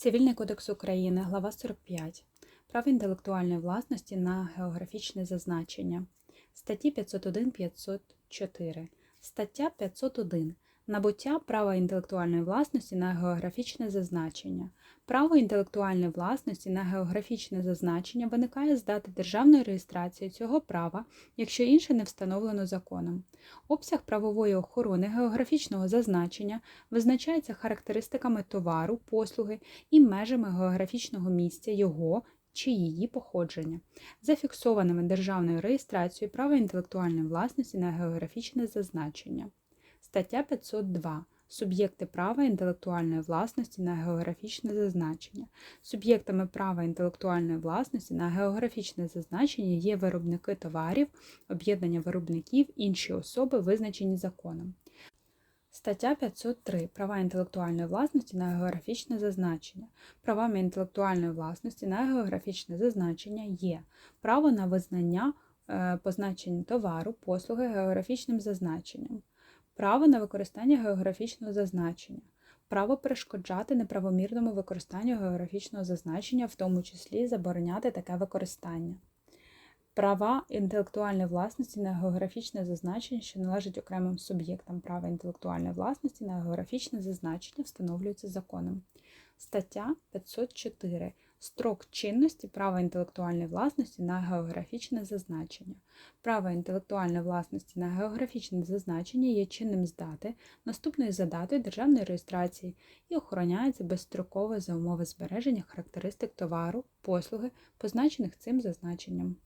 Цивільний кодекс України, глава 45. Право інтелектуальної власності на географічне зазначення. Статті 501-504. Стаття 501. Набуття права інтелектуальної власності на географічне зазначення. Право інтелектуальної власності на географічне зазначення виникає з дати державної реєстрації цього права, якщо інше не встановлено законом. Обсяг правової охорони географічного зазначення визначається характеристиками товару, послуги і межами географічного місця його чи її походження, зафіксованими державною реєстрацією права інтелектуальної власності на географічне зазначення. Стаття 502. Суб'єкти права інтелектуальної власності на географічне зазначення. Суб'єктами права інтелектуальної власності на географічне зазначення є виробники товарів, об'єднання виробників, інші особи, визначені законом. Стаття 503. Права інтелектуальної власності на географічне зазначення. Правами інтелектуальної власності на географічне зазначення є право на визнання е, позначення товару, послуги географічним зазначенням, право на використання географічного зазначення, право перешкоджати неправомірному використанню географічного зазначення, в тому числі забороняти таке використання. Права інтелектуальної власності на географічне зазначення, що належать окремим суб'єктам права інтелектуальної власності на географічне зазначення, встановлюється законом. Стаття 504. Строк чинності права інтелектуальної власності на географічне зазначення. Право інтелектуальної власності на географічне зазначення є чинним з дати, наступної за датою державної реєстрації і охороняється безстроково за умови збереження характеристик товару, послуги, позначених цим зазначенням.